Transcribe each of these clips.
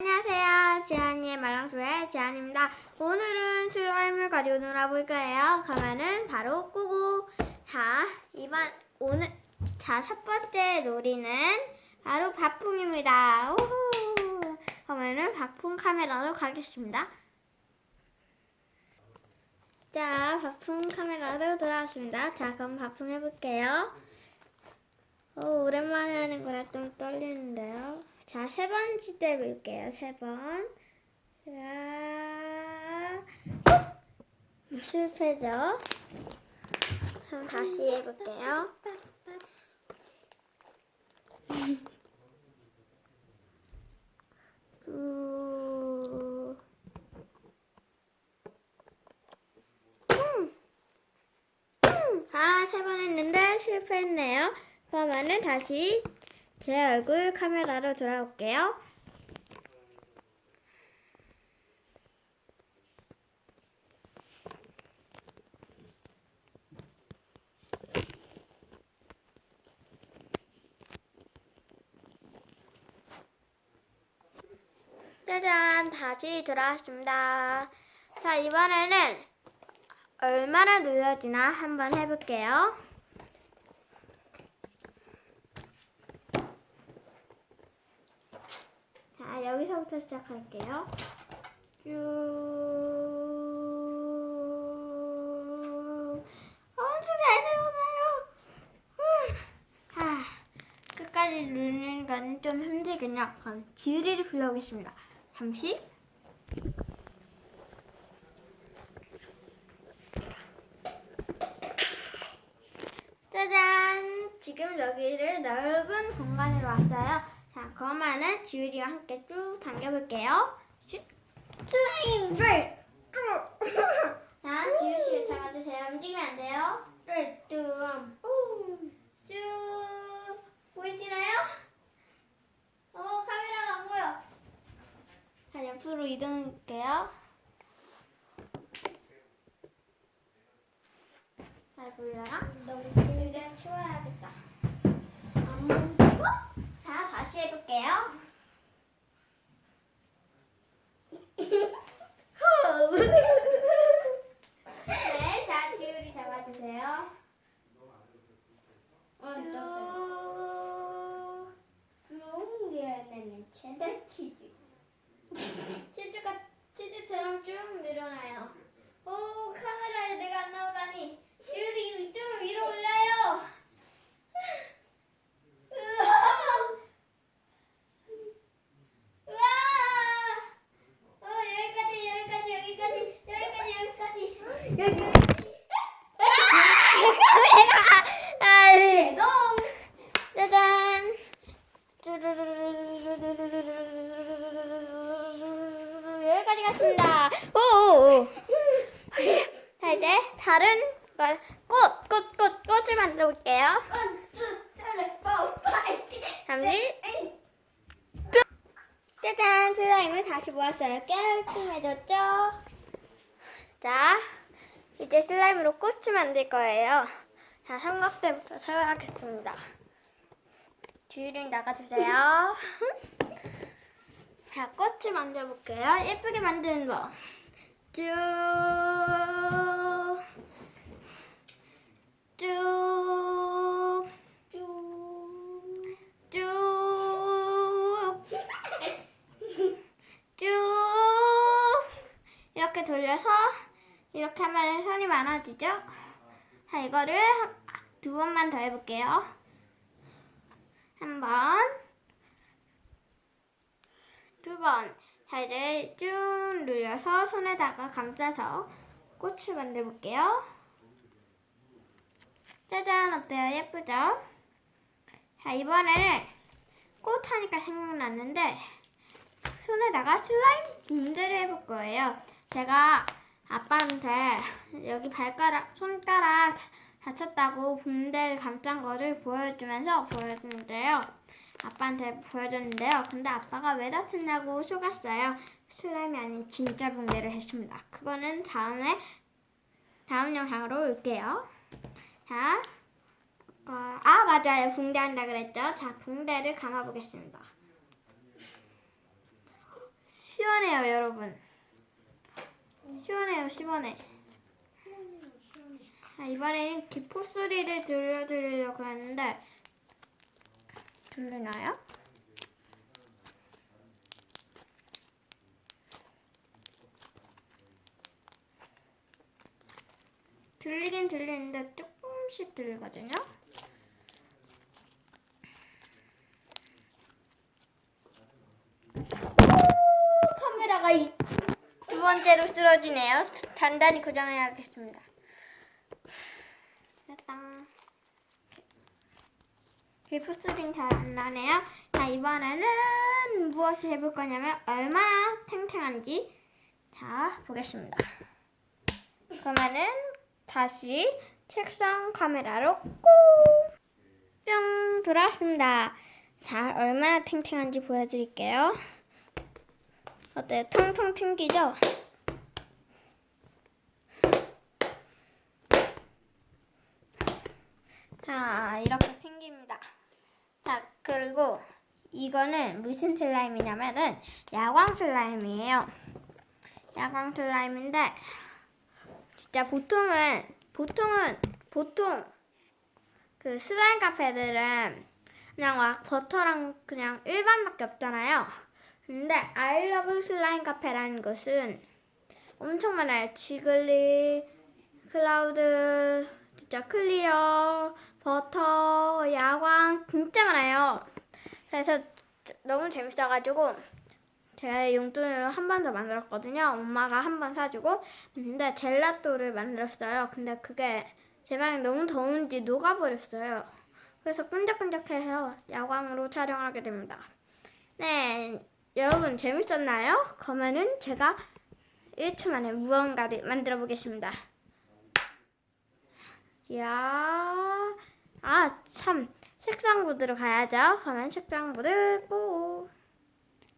안녕하세요. 지안이의 말랑소의 지안입니다. 오늘은 슬라임을 가지고 놀아볼 거예요. 가면은 바로 꾸고. 자, 이번, 오늘, 자, 첫 번째 놀이는 바로 바풍입니다. 우후. 그러면은 바풍 카메라로 가겠습니다. 자, 바풍 카메라로 돌아왔습니다. 자, 그럼 바풍 해볼게요. 오, 오랜만에 하는 거라 좀 떨리는데요. 자, 세 번째 때 볼게요. 세 번. 자, 실패죠. 그럼 다시 해볼게요. 두. 음. 음. 아, 세 번 했는데 실패했네요. 그러면은 다시 제 얼굴 카메라로 돌아올게요. 짜잔, 다시 돌아왔습니다. 자, 이번에는 얼마나 눌러지나 한번 해볼게요. 자, 여기서부터 시작할게요. 쭉. 엄청 잘 내려오나요? 아, 끝까지 누르는 거는 좀 힘들군요. 그럼 기울이를 불러오겠습니다. 잠시. 짜잔! 지금 여기를 넓은 공간으로 왔어요. 자, 그러면은 지우리와 함께 쭉 당겨볼게요. 슛! 슬라임! 네! 자, 지우씨 잡아주세요. 움직이면 안 돼요. 네, 뚜, 뿜. 쭉! 보이시나요? 어, 카메라가 안 보여. 자, 옆으로 이동할게요. 잘 보이나요? 이제 치워야겠다. 안 해볼게요. 후. 네, 자, 기울이 잡아주세요. 쭉. 좋은 때는 체다 치즈. 치즈가, 치즈처럼 쭉 늘어나요. 오, 카메라에 내가 안 나오다니. 기울이 좀 위로 올려요. 으아! 우와! 어, 여기까지, 여기까지, 여기까지, 여기까지, 여기까지. 여기, 여기까지. 카메라! 아, 대동. 짜잔! 여기까지 갔습니다. 오! 자, 이제 다른 걸, 꽃, 꽃, 꽃, 꽃을 만들어 볼게요. 짜잔! 슬라임을 다시 모았어요. 깔끔해졌죠? 자, 이제 슬라임으로 꽃을 만들 거예요. 자, 삼각대부터 채워야겠습니다. 주유링 나가주세요. 자, 꽃을 만들어 볼게요. 예쁘게 만드는 거. 쭉. 쭉. 쭉. 쭉. 쭉. 이렇게 돌려서 이렇게 하면 선이 많아지죠? 자, 이거를 두 번만 더 해볼게요. 한 번, 두 번. 자, 이제 쭉 눌려서 손에다가 감싸서 꽃을 만들어 볼게요. 짜잔, 어때요? 예쁘죠? 자, 이번에는 꽃 하니까 생각났는데, 손에다가 슬라임 문제를 해볼 거예요. 제가 아빠한테 여기 발가락, 손가락 다- 다쳤다고 붕대를 감싼 거를 보여주면서 보여줬는데요. 아빠한테 보여줬는데요. 근데 아빠가 왜 다쳤냐고 속았어요. 슬라임이 아닌 진짜 붕대를 했습니다. 그거는 다음에 다음 영상으로 올게요. 자, 아까- 아 맞아요. 붕대 한다 그랬죠. 자, 붕대를 감아보겠습니다. 시원해요, 여러분. 시원해요, 시원해. 자, 이번에는 기포 소리를 들려드리려고 했는데 들리나요? 들리긴 들리는데 조금씩 들리거든요. 오, 카메라가 이- 두 번째로 쓰러지네요. 단단히 고정해야겠습니다. 됐다. 리프 스링 잘 안 나네요. 자, 이번에는 무엇을 해볼 거냐면 얼마나 탱탱한지 자, 보겠습니다. 그러면은 다시 책상 카메라로 꾹뿅 돌아왔습니다. 자, 얼마나 탱탱한지 보여드릴게요. 어때요? 퉁퉁 튕기죠? 자, 이렇게 튕깁니다. 자, 그리고 이거는 무슨 슬라임이냐면은 야광 슬라임이에요. 야광 슬라임인데 진짜 보통은 보통은 보통 그 슬라임 카페들은 그냥 막 버터랑 그냥 일반밖에 없잖아요. 근데 아이러브 슬라임 카페라는 것은 엄청 많아요. 지글리, 클라우드, 진짜 클리어, 버터, 야광 진짜 많아요. 그래서 너무 재밌어가지고 제가 용돈으로 한 번 더 만들었거든요. 엄마가 한 번 사주고 근데 젤라또를 만들었어요. 근데 그게 제 방이 너무 더운지 녹아버렸어요. 그래서 끈적끈적해서 야광으로 촬영하게 됩니다. 네, 여러분 재밌었나요? 그러면은 제가 1초 만에 무언가를 만들어 보겠습니다. 야, 아, 참. 색상 보드로 가야죠. 그러면 색상 보드 고.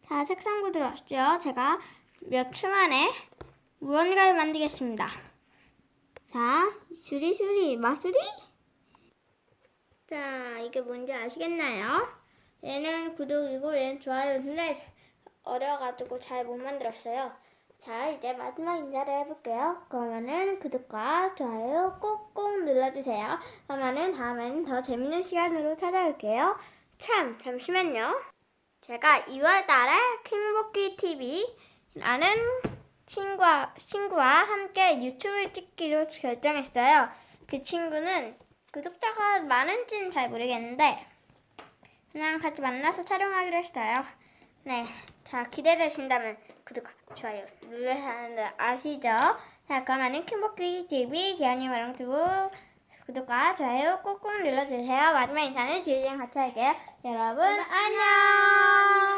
자, 색상 보드로 왔죠. 제가 몇 초 만에 무언가를 만들겠습니다. 자, 수리수리, 마수리? 자, 이게 뭔지 아시겠나요? 얘는 구독이고 얘는 좋아요인데 어려워가지고 잘 못 만들었어요. 자, 이제 마지막 인사를 해볼게요. 그러면은 구독과 좋아요 꼭꼭 눌러주세요. 그러면은 다음에는 더 재밌는 시간으로 찾아올게요. 참, 잠시만요. 제가 2월 달에 킹복기 TV라는 친구와, 친구와 함께 유튜브를 찍기로 결정했어요. 그 친구는 구독자가 많은지는 잘 모르겠는데 그냥 같이 만나서 촬영하기로 했어요. 네, 자 기대되신다면 구독과 좋아요 눌러야 하는데 아시죠? 자 그러면은 킹복기 TV 기아님 와랑튜브 구독과 좋아요 꼭꼭 눌러주세요. 마지막 인사는 지우랑 같이 할게요. 여러분 안녕.